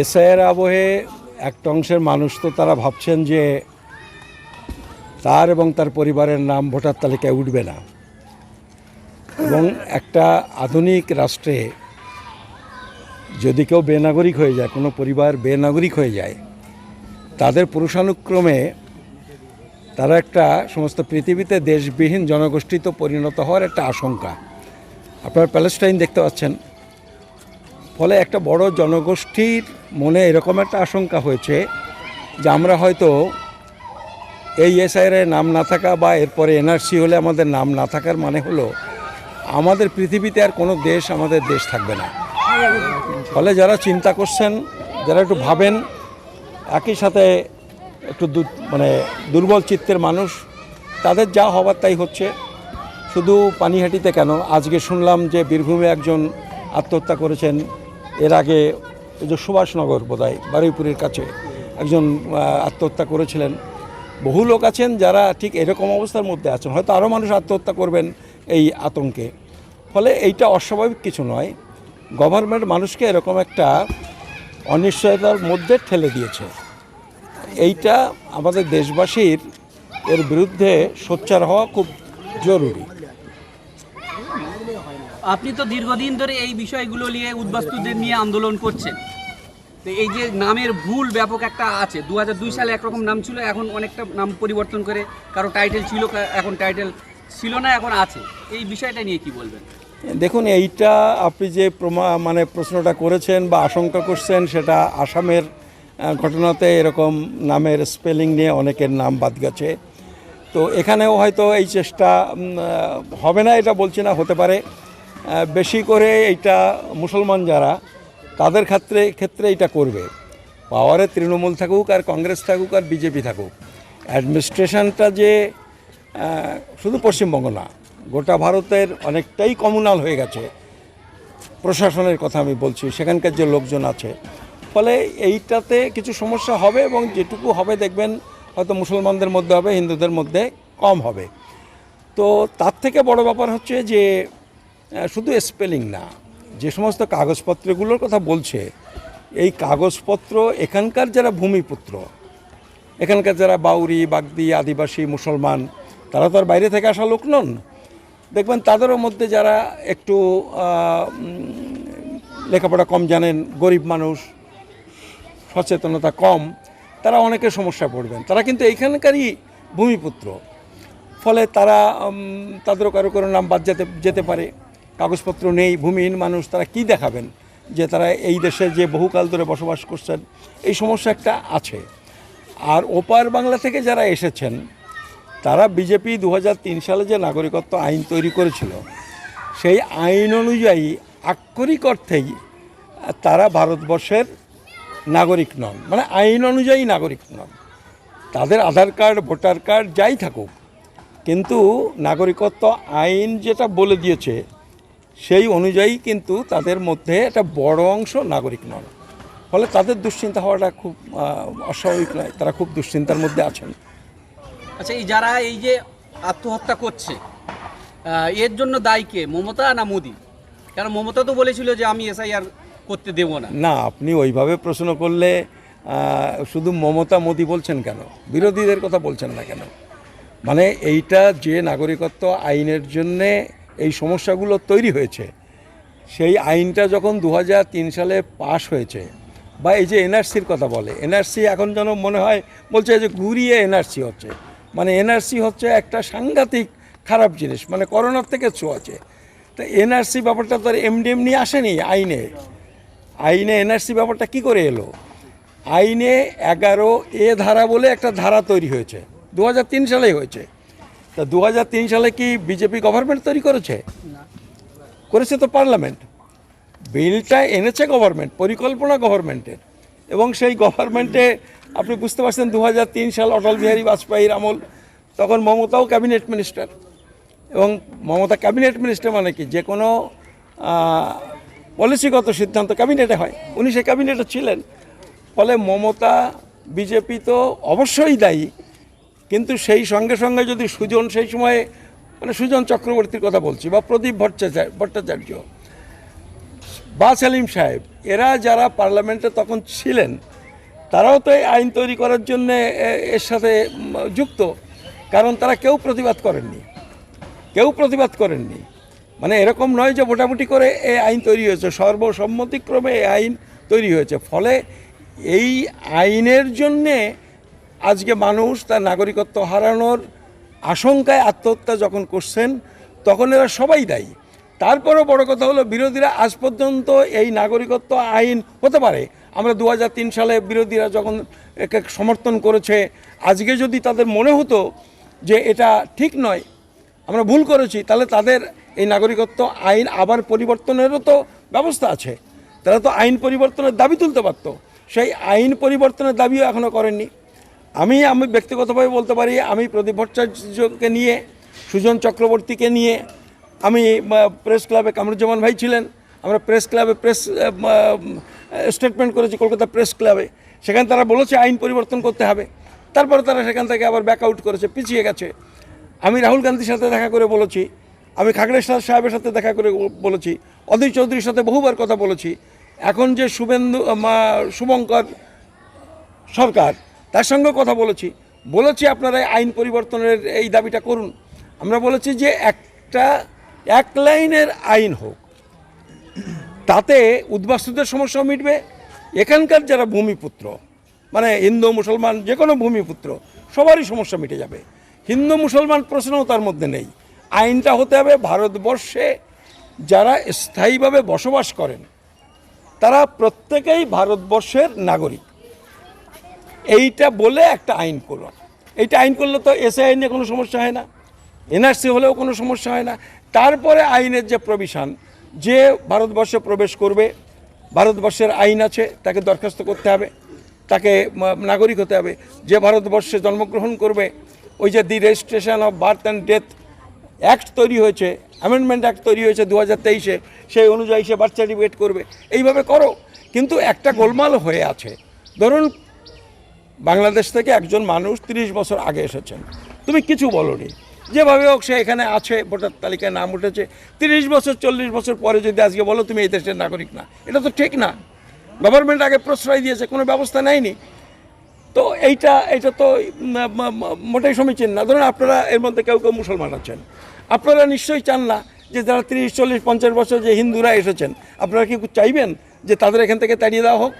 এসআইয়ের আবহে একটা অংশের মানুষ তো তারা ভাবছেন যে তার এবং তার পরিবারের নাম ভোটার তালিকায় উঠবে না। এবং একটা আধুনিক রাষ্ট্রে যদি কেউ বেনাগরিক হয়ে যায়, কোনো পরিবার বেনাগরিক হয়ে যায়, তাদের পুরুষানুক্রমে তারা একটা সমস্ত পৃথিবীতে দেশবিহীন জনগোষ্ঠীতে পরিণত হওয়ার একটা আশঙ্কা। আপনার প্যালেস্টাইন দেখতে পাচ্ছেন। ফলে একটা বড় জনগোষ্ঠীর মনে এরকম একটা আশঙ্কা হয়েছে যে আমরা হয়তো এই এসআইয়ের নাম না থাকা বা এরপরে এনআরসি হলে আমাদের নাম না থাকার মানে হলো আমাদের পৃথিবীতে আর কোনো দেশ আমাদের দেশ থাকবে না। ফলে যারা চিন্তা করছেন, যারা একটু ভাবেন, একই সাথে একটু মানে দুর্বল চিত্তের মানুষ, তাদের যা হবার তাই হচ্ছে। শুধু পানিহাটিতে কেন? আজকে শুনলাম যে বীরভূমে একজন আত্মহত্যা করেছেন এর আগে যে সুভাষনগর বোধহয়, বারুইপুরের কাছে একজন আত্মহত্যা করেছিলেন। বহু লোক আছেন যারা ঠিক এরকম অবস্থার মধ্যে আছেন, হয়তো আরও মানুষ আত্মহত্যা করবেন এই আতঙ্কে। ফলে এইটা অস্বাভাবিক কিছু নয়, গভর্নমেন্ট মানুষকে এরকম একটা অনিশ্চয়তার মধ্যে ঠেলে দিয়েছে। এইটা আমাদের দেশবাসীর এর বিরুদ্ধে সোচ্চার হওয়া খুব জরুরি। আপনি তো দীর্ঘদিন ধরে এই বিষয়গুলো নিয়ে উদ্বাস্তুদের নিয়ে আন্দোলন করছেন। তো এই যে নামের ভুল ব্যাপক একটা আছে দু হাজার দুই সালে একরকম নাম ছিল, এখন অনেকটা নাম পরিবর্তন করে কারও টাইটেল ছিল, এখন টাইটেল ছিল না, এখন আছে। এই বিষয়টা নিয়ে কি বলবেন? দেখুন, এইটা আপনি যে প্রমা মানে প্রশ্নটা করেছেন বা আশঙ্কা করছেন, সেটা আসামের ঘটনাতে এরকম নামের স্পেলিং নিয়ে অনেকের নাম বাদ গেছে। তো এখানেও হয়তো এই চেষ্টা হবে না, এটা বলছি না, হতে পারে। বেশি করে এইটা মুসলমান যারা, তাদের ক্ষেত্রে ক্ষেত্রে এটা করবে। পাওয়ারে তৃণমূল থাকুক আর কংগ্রেস থাকুক আর বিজেপি থাকুক। অ্যাডমিনিস্ট্রেশনটা যে শুধু পশ্চিমবঙ্গ না, গোটা ভারতের অনেকটাই কমিউনাল হয়ে গেছে। প্রশাসনের কথা আমি বলছি, সেখানকার যে লোকজন আছে। ফলে এইটাতে কিছু সমস্যা হবে এবং যেটুকু হবে দেখবেন, হয়তো মুসলমানদের মধ্যে হবে, হিন্দুদের মধ্যে কম হবে। তো তার থেকে বড় ব্যাপার হচ্ছে যে শুধু স্পেলিং না, যে সমস্ত কাগজপত্রগুলোর কথা বলছে, এই কাগজপত্র এখানকার যারা ভূমিপুত্র, এখানকার যারা বাউরি, বাগদি, আদিবাসী, মুসলমান, তারা তো আর বাইরে থেকে আসা লোক নন। দেখবেন তাদেরও মধ্যে যারা একটু লেখাপড়া কম জানেন, গরিব মানুষ, সচেতনতা কম, তারা অনেকে সমস্যা পড়বেন। তারা কিন্তু এইখানকারই ভূমিপুত্র। ফলে তারা তাদেরও কারও কারও নাম বাদ যেতে যেতে পারে। কাগজপত্র নেই, ভূমিহীন মানুষ, তারা কি দেখাবেন? যে তারা এই দেশে যে বহুকাল ধরে বসবাস করছেন, এই সমস্যা একটা আছে। আর ওপার বাংলা থেকে যারা এসেছেন, তারা বিজেপি দু হাজার তিন সালে যে নাগরিকত্ব আইন তৈরি করেছিল, সেই আইন অনুযায়ী আক্ষরিক অর্থেই তারা ভারতবর্ষের নাগরিক নন মানে আইন অনুযায়ী নাগরিক নন। তাদের আধার কার্ড, ভোটার কার্ড যাই থাকুক, কিন্তু নাগরিকত্ব আইন যেটা বলে দিয়েছে সেই অনুযায়ী কিন্তু তাদের মধ্যে একটা বড় অংশ নাগরিক নন। ফলে তাদের দুশ্চিন্তা হওয়াটা খুব অস্বাভাবিক নয়। তারা খুব দুশ্চিন্তার মধ্যে আছেন। আচ্ছা এই যারা এই যে আত্মহত্যা করছে এর জন্য দায়ী কে মমতা না মোদি? কারণ মমতা তো বলেছিল যে আমি এসআইআর করতে দেব না। না আপনি ওইভাবে প্রশ্ন করলে শুধু মমতা মোদি বলছেন কেন? বিরোধীদের কথা বলছেন না কেন? মানে এইটা যে নাগরিকত্ব আইনের জন্যে এই সমস্যাগুলো তৈরি হয়েছে, সেই আইনটা যখন দু হাজার তিন সালে পাশ হয়েছে, বা এই যে এনআরসির কথা বলে, এনআরসি এখন যেন মনে হয় বলছে যে ঘুরিয়ে এনআরসি হচ্ছে মানে এনআরসি হচ্ছে একটা সাংঘাতিক খারাপ জিনিস মানে করোনার থেকে ছোঁয়াছে তো এনআরসি ব্যাপারটা তো আর এমডি এমনি আসেনি আইনে। আইনে এনআরসি ব্যাপারটা কি করে এলো? আইনে এগারো এ ধারা বলে একটা ধারা তৈরি হয়েছে দু হাজার তিন সালেই হয়েছে। তা দু হাজার তিন সালে কি বিজেপি গভর্নমেন্ট তৈরি করেছে? করেছে তো পার্লামেন্ট বিলটা এনেছে গভর্নমেন্ট পরিকল্পনা গভর্নমেন্টের এবং সেই গভর্নমেন্টে আপনি বুঝতে পারছেন দু হাজার তিন সাল অটল বিহারী বাজপেয়ীর আমল তখন মমতাও ক্যাবিনেট মিনিস্টার এবং মমতা ক্যাবিনেট মিনিস্টার মানে কি? যে কোনো পলিসিগত সিদ্ধান্ত ক্যাবিনেটে হয়। উনি সেই ক্যাবিনেটে ছিলেন। ফলে মমতা বিজেপি তো অবশ্যই দায়ী। কিন্তু সেই সঙ্গে সঙ্গে যদি সুজন সেই সময়ে মানে সুজন চক্রবর্তীর কথা বলছি, বা প্রদীপ ভট্টাচার্য ভট্টাচার্য, বা সেলিম সাহেব, এরা যারা পার্লামেন্টে তখন ছিলেন, তারাও তো এই আইন তৈরি করার জন্য এর সাথে যুক্ত। কারণ তারা কেউ প্রতিবাদ করেননি। কেউ প্রতিবাদ করেননি। মানে এরকম নয় যে মোটামুটি করে এই আইন তৈরি হয়েছে। সর্বসম্মতিক্রমে এই আইন তৈরি হয়েছে। ফলে এই আইনের জন্যে আজকে মানুষ তার নাগরিকত্ব হারানোর আশঙ্কায় আত্মহত্যা যখন করছেন, তখন এরা সবাই দায়ী। তারপরেও বড় কথা হলো, বিরোধীরা আজ পর্যন্ত এই নাগরিকত্ব আইন হতে পারে। আমরা দু হাজার তিন সালে বিরোধীরা যখন একে সমর্থন করেছে, আজকে যদি তাদের মনে হতো যে এটা ঠিক নয়, আমরা ভুল করেছি, তাহলে তাদের এই নাগরিকত্ব আইন আবার পরিবর্তনেরও তো ব্যবস্থা আছে। তারা তো আইন পরিবর্তনের দাবি তুলতে পারতো। সেই আইন পরিবর্তনের দাবিও এখনও করেননি। আমি আমি ব্যক্তিগতভাবে বলতে পারি, আমি প্রদীপ ভট্টাচার্যকে নিয়ে, সুজন চক্রবর্তীকে নিয়ে, আমি প্রেস ক্লাবে কামরুজ্জামান ভাই ছিলেন, আমরা প্রেস ক্লাবে প্রেস স্টেটমেন্ট করেছি কলকাতা প্রেস ক্লাবে সেখানে তারা বলেছে আইন পরিবর্তন করতে হবে। তারপরে তারা সেখান থেকে আবার ব্যাক আউট করেছে, পিছিয়ে গেছে। আমি রাহুল গান্ধীর সাথে দেখা করে বলেছি, আমি খাগড়েশ্বর সাহেবের সাথে দেখা করে বলেছি, অধীর চৌধুরীর সাথে বহুবার কথা বলেছি। এখন যে শুভেন্দু শুভঙ্কর সরকার তার সঙ্গে কথা বলেছি। বলেছি আপনারা আইন পরিবর্তনের এই দাবিটা করুন। আমরা বলেছি যে একটা, এক লাইনের আইন হোক, তাতে উদ্বাস্তুদের সমস্যাও মিটবে। এখানকার যারা ভূমিপুত্র মানে হিন্দু, মুসলমান, যে কোনো ভূমিপুত্র, সবারই সমস্যা মিটে যাবে। হিন্দু, মুসলমান প্রশ্নও তার মধ্যে নেই। আইনটা হতে হবে ভারতবর্ষে যারা স্থায়ীভাবে বসবাস করেন, তারা প্রত্যেকেই ভারতবর্ষের নাগরিক। এইটা বলে একটা আইন করল এইটা আইন করলে তো এসএ আইনে কোনো সমস্যা হয় না। এনআরসি হলেও কোনো সমস্যা হয় না। তারপরে আইনের যে প্রভিশন যে ভারতবর্ষে প্রবেশ করবে, ভারতবর্ষের আইন আছে, তাকে দরখাস্ত করতে হবে, তাকে নাগরিক হতে হবে। যে ভারতবর্ষে জন্মগ্রহণ করবে, ওই যে the registration of birth and death act তৈরি হয়েছে, অ্যামেন্ডমেন্ট অ্যাক্ট তৈরি হয়েছে দু হাজার তেইশে, সেই অনুযায়ী সে বার্থ সার্টিফিকেট করবে। এইভাবে করো। কিন্তু একটা গোলমাল হয়ে আছে। ধরুন বাংলাদেশ থেকে একজন মানুষ তিরিশ বছর আগে এসেছেন। তুমি কিছু বলনি। যেভাবে হোক সে এখানে আছে, ভোটার তালিকায় নাম উঠেছে। তিরিশ বছর, চল্লিশ বছর পরে যদি আজকে বলো তুমি এই দেশের নাগরিক না। এটা তো ঠিক না। গভর্নমেন্ট আগে প্রশ্রয় দিয়েছে, কোনো ব্যবস্থা নেয়নি। তো এইটা এটা তো মোটেই সমীচীন না। ধরুন আপনারা এর মধ্যে কেউ কেউ মুসলমান আছেন। আপনারা নিশ্চয়ই চান না যে যারা তিরিশ, চল্লিশ, পঞ্চাশ বছর যে হিন্দুরা এসেছেন, আপনারা কি চাইবেন যে তাদের এখান থেকে তাড়িয়ে দেওয়া হোক?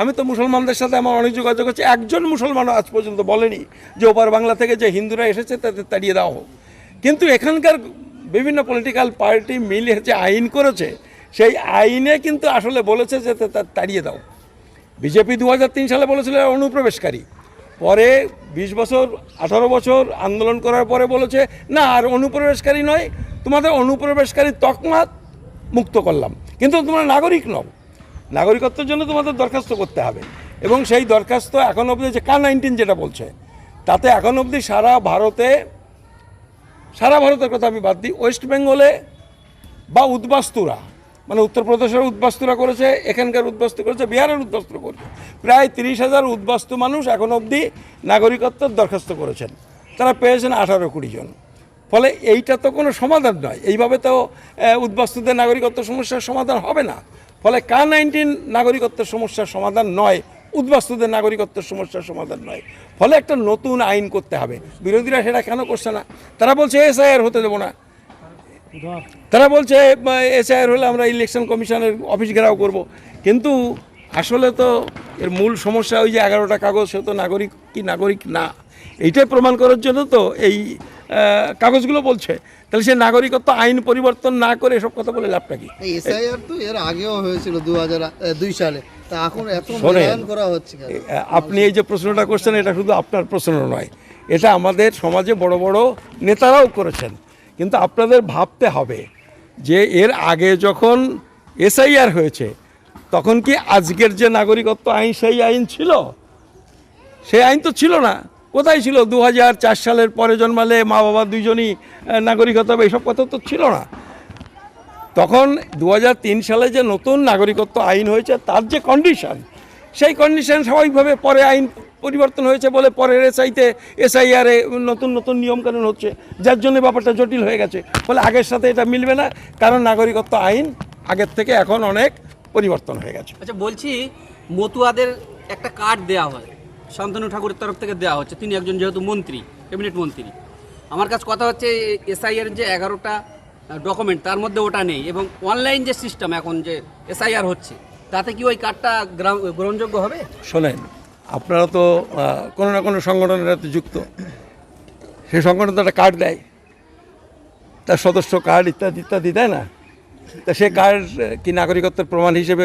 আমি তো মুসলমানদের সাথে আমার অনেক যোগাযোগ আছে একজন মুসলমানও আজ পর্যন্ত বলেনি যে ওপার বাংলা থেকে যে হিন্দুরা এসেছে তাদের তাড়িয়ে দেওয়া হোক। কিন্তু এখানকার বিভিন্ন পলিটিক্যাল পার্টি মিলে যে আইন করেছে, সেই আইনে কিন্তু আসলে বলেছে যে তাড়িয়ে দাও। বিজেপি দু হাজার তিন সালে বলেছিল অনুপ্রবেশকারী। পরে বিশ বছর, আঠারো বছর আন্দোলন করার পরে বলেছে, না, আর অনুপ্রবেশকারী নয়। তোমাদের অনুপ্রবেশকারী তকমাত মুক্ত করলাম। কিন্তু তোমরা নাগরিক নও। নাগরিকত্বের জন্য তোমাদের দরখাস্ত করতে হবে। এবং সেই দরখাস্ত এখন অবধি যে কা নাইনটিন যেটা বলছে, তাতে এখন অবধি সারা ভারতে, সারা ভারতের কথা আমি বাদ দিই, ওয়েস্ট বেঙ্গলে বা উদ্বাস্তুরা মানে উত্তরপ্রদেশের উদ্বাস্তুরা করেছে, এখানকার উদ্বাস্তু করেছে, বিহারের উদ্বাস্তু করেছে। প্রায় তিরিশ হাজার উদ্বাস্তু মানুষ এখন অবধি নাগরিকত্বের দরখাস্ত করেছেন। তারা পেয়েছেন আঠারো কুড়ি জন। ফলে এইটা তো কোনো সমাধান নয়। এইভাবে তো উদ্বাস্তুদের নাগরিকত্ব সমস্যার সমাধান হবে না। ফলে কা নাইনটিন নাগরিকত্বের সমস্যার সমাধান নয়? উদ্বাস্তুদের নাগরিকত্বের সমস্যার সমাধান নয়। ফলে একটা নতুন আইন করতে হবে। বিরোধীরা সেটা কেন করছে না? তারা বলছে এসআইআর হতে দেবো না। তারা বলছে এসআইআর হলে আমরা ইলেকশন কমিশনের অফিস ঘেরাও করব। কিন্তু আসলে তো এর মূল সমস্যা ওই যে এগারোটা কাগজ, সে তো নাগরিক কি নাগরিক না? এইটাই প্রমাণ করার জন্য তো এই কাগজগুলো বলছে। তাহলে সে নাগরিকত্ব আইন পরিবর্তন না করে এসব কথা বলে লাভটা কি? এসআইআর তো এর আগেও হয়েছিল দু দুই সালে। তা এখন এত করা হচ্ছে আপনি এই যে প্রশ্নটা করছেন এটা শুধু আপনার প্রশ্ন নয়। এটা আমাদের সমাজে বড় বড় নেতারাও করেছেন। কিন্তু আপনাদের ভাবতে হবে যে এর আগে যখন এসআইআর হয়েছে তখন কি আজকের যে নাগরিকত্ব আইন সেই আইন ছিল? সেই আইন তো ছিল না। কোথায় ছিল? দু সালের পরে জন্মালে মা বাবা দুজনই নাগরিকত্ব হবে এইসব কথা তো ছিল না। তখন দু হাজার তিন সালে যে নতুন নাগরিকত্ব আইন হয়েছে, তার যে কন্ডিশন সেই কন্ডিশন স্বাভাবিকভাবে পরে আইন পরিবর্তন হয়েছে বলে পরের এসআইতে এসআইআরে নতুন নতুন নিয়মকানুন হচ্ছে, যার জন্য ব্যাপারটা জটিল হয়ে গেছে। ফলে আগের সাথে এটা মিলবে না, কারণ নাগরিকত্ব আইন আগের থেকে এখন অনেক পরিবর্তন হয়ে গেছে। আচ্ছা বলছি, মতুয়াদের একটা কার্ড দেওয়া হয়। শান্তনু ঠাকুরের তরফ থেকে দেওয়া হচ্ছে। তিনি একজন যেহেতু মন্ত্রী, ক্যাবিনেট মন্ত্রী। আমার কাছে কথা হচ্ছে এসআইআর যে এগারোটা ডকুমেন্ট তার মধ্যে ওটা নেই এবং অনলাইন যে সিস্টেম এখন যে এসআইআর হচ্ছে, তাতে কি ওই কার্ডটা গ্রহণযোগ্য হবে? শোনেন, আপনারা তো কোনো না কোনো সংগঠনের সাথে যুক্ত। সেই সংগঠন তো একটা কার্ড দেয়। তার সদস্য কার্ড ইত্যাদি ইত্যাদি দেয় না। তা সে কার্ড কি নাগরিকত্বের প্রমাণ হিসেবে,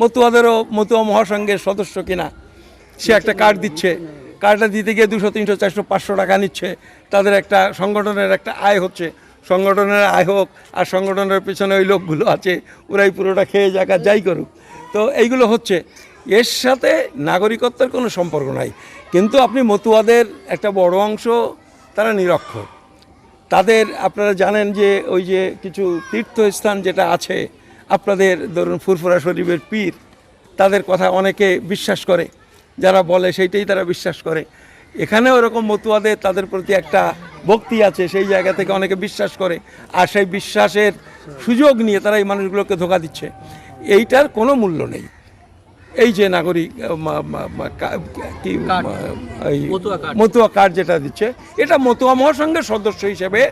মতুয়াদেরও, মতুয়া মহাসংঘের সদস্য কিনা সে একটা কার্ড দিচ্ছে। কার্ডটা দিতে গিয়ে দুশো, তিনশো, চারশো, পাঁচশো টাকা নিচ্ছে। তাদের একটা সংগঠনের একটা আয় হচ্ছে। সংগঠনের আয় হোক আর সংগঠনের পেছনে ওই লোকগুলো আছে, ওরাই পুরোটা খেয়ে যাক আর যাই করুক। তো এইগুলো হচ্ছে। এর সাথে নাগরিকত্বের কোনো সম্পর্ক নাই। কিন্তু আপনি মতুয়াদের একটা বড় অংশ, তারা নিরক্ষর। তাদের আপনারা জানেন যে ওই যে কিছু তীর্থস্থান যেটা আছে, আপনাদের ধরুন ফুরফুরা শরীফের পীর, তাদের কথা অনেকে বিশ্বাস করে। যারা বলে সেইটাই তারা বিশ্বাস করে। এখানেও ওরকম মতুয়াদের তাদের প্রতি একটা ভক্তি আছে সেই জায়গা থেকে অনেকে বিশ্বাস করে। আর সেই বিশ্বাসের সুযোগ নিয়ে তারা এই মানুষগুলোকে ধোকা দিচ্ছে। এইটার কোনো মূল্য নেই। এই যে নাগরিক কা-। মতুয়া কার্ড। যেটা দিচ্ছে এটা মতুয়া মহাসংঘের সদস্য হিসেবে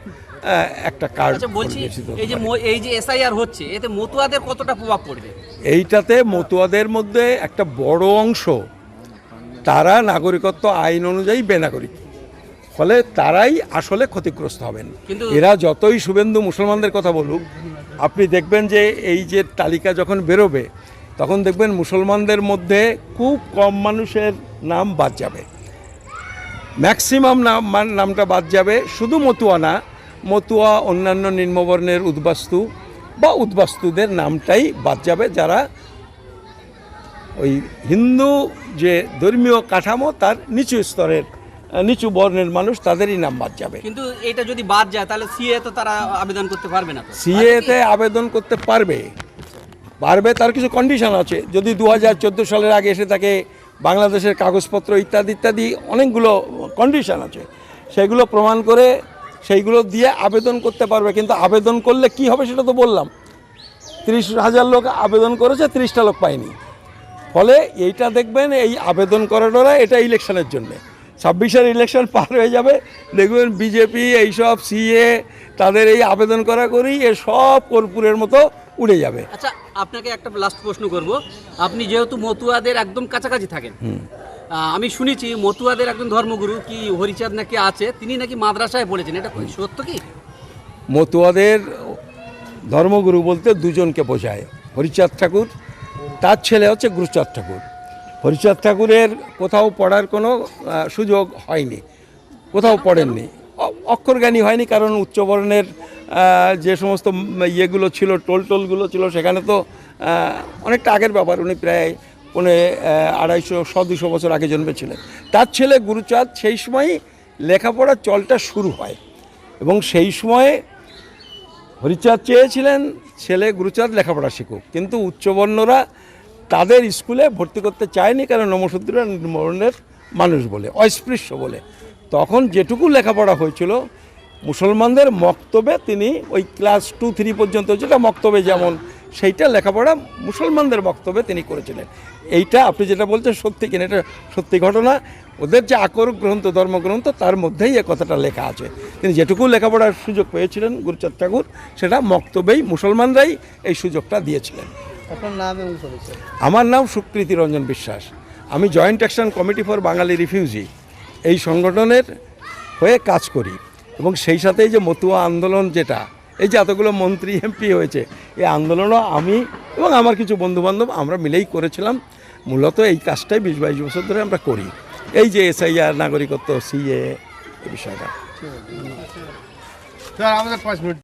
একটা কার্ড আচ্ছা বলছি এই যে এই যে এসআইআর হচ্ছে এতে মতুয়াদের কতটা প্রভাব পড়বে? এইটাতে মতুয়াদের মধ্যে একটা বড় অংশ তারা নাগরিকত্ব আইন অনুযায়ী বেনাগরিক। ফলে তারাই আসলে ক্ষতিগ্রস্ত হবেন। এরা যতই শুভেন্দু মুসলমানদের কথা বলুক আপনি দেখবেন যে এই যে তালিকা যখন বেরোবে তখন দেখবেন মুসলমানদের মধ্যে খুব কম মানুষের নাম বাদ যাবে। ম্যাক্সিমাম নাম নামটা বাদ যাবে। শুধু মতুয়া না মতুয়া অন্যান্য নিম্নবর্ণের উদ্বাস্তু বা উদ্বাস্তুদের নামটাই বাদ যাবে যারা ওই হিন্দু যে ধর্মীয় কাঠামো তার নিচু স্তরের নিচু বর্ণের মানুষ তাদেরই নাম বাদ যাবে। কিন্তু এটা যদি বাদ যায় তাহলে সিএ তো তারা আবেদন করতে পারবে না সিএতে আবেদন করতে পারবে। পারবে তার কিছু কন্ডিশন আছে। যদি দু হাজার চোদ্দ সালের আগে এসে থাকে বাংলাদেশের কাগজপত্র ইত্যাদি ইত্যাদি অনেকগুলো কন্ডিশন আছে। সেগুলো প্রমাণ করে সেইগুলো দিয়ে আবেদন করতে পারবে। কিন্তু আবেদন করলে কি হবে সেটা তো বললাম। তিরিশ হাজার লোক আবেদন করেছে তিরিশটা লোক পায়নি। ফলে এইটা দেখবেন এই আবেদন করাটা এটা ইলেকশনের জন্যে। ছাব্বিশের ইলেকশন পার হয়ে যাবে দেখবেন বিজেপি এইসব সিএ তাদের এই আবেদন করা করি এ সব কর্পূরের মতো উড়ে যাবে। আচ্ছা আপনাকে একটা লাস্ট প্রশ্ন করব। আপনি যেহেতু মতুয়াদের একদম কাছাকাছি থাকেন আমি শুনেছি মতুয়াদের একজন ধর্মগুরু কি হরিচাঁদ নাকি আছে তিনি নাকি মাদ্রাসায় পড়েছেন এটা কি সত্য কি? মতুয়াদের ধর্মগুরু বলতে দুজনকে বোঝায় হরিচাঁদ ঠাকুর তার ছেলে হচ্ছে গুরুচাঁদ ঠাকুর। হরিচাঁদ ঠাকুরের কোথাও পড়ার কোনো সুযোগ হয়নি, কোথাও পড়েননি। অক্ষরজ্ঞানী হয়নি, কারণ উচ্চবর্ণের যে সমস্ত ইয়েগুলো ছিল, টোল টোলগুলো ছিল, সেখানে তো অনেকটা আগের ব্যাপার। উনি প্রায় পনে আড়াইশো শ দুশো বছর আগে জন্মেছিলেন। তার ছেলে গুরুচাঁদ, সেই সময়ই লেখাপড়ার চলটা শুরু হয়। এবং সেই সময়ে হরিচাঁদ চেয়েছিলেন ছেলে গুরুচাঁদ লেখাপড়া শিখুক। কিন্তু উচ্চবর্ণরা তাদের স্কুলে ভর্তি করতে চায়নি কারণ নমশূদ্রা বর্ণের মানুষ বলে, অস্পৃশ্য বলে। তখন যেটুকু লেখাপড়া হয়েছিল, মুসলমানদের মক্তবে তিনি ওই ক্লাস টু, থ্রি পর্যন্ত যেটা মক্তবে যেমন, সেইটা লেখাপড়া মুসলমানদের বক্তব্যে তিনি করেছিলেন। এইটা আপনি যেটা বলছেন সত্যি কিনা, এটা সত্যি ঘটনা। ওদের যে আকর গ্রন্থ ধর্মগ্রন্থ তার মধ্যেই এ কথাটা লেখা আছে। তিনি যেটুকু লেখাপড়ার সুযোগ পেয়েছিলেন গুরুচাঁদ ঠাকুর সেটা মক্তবেই মুসলমানরাই এই সুযোগটা দিয়েছিলেন। আমার নাম সুকৃতি রঞ্জন বিশ্বাস। আমি joint action committee for Bangali refugee. এই সংগঠনের হয়ে কাজ করি এবং সেই সাথে যে মতুয়া আন্দোলন যেটা এই যে এতগুলো মন্ত্রী এমপি হয়েছে এই আন্দোলনও আমি এবং আমার কিছু বন্ধুবান্ধব আমরা মিলেই করেছিলাম। মূলত এই কাজটাই বিশ বাইশ বছর ধরে আমরা করি। এই যে এসআইআর নাগরিকত্ব সিএ এই বিষয়টা। আমাদের পাঁচ মিনিট।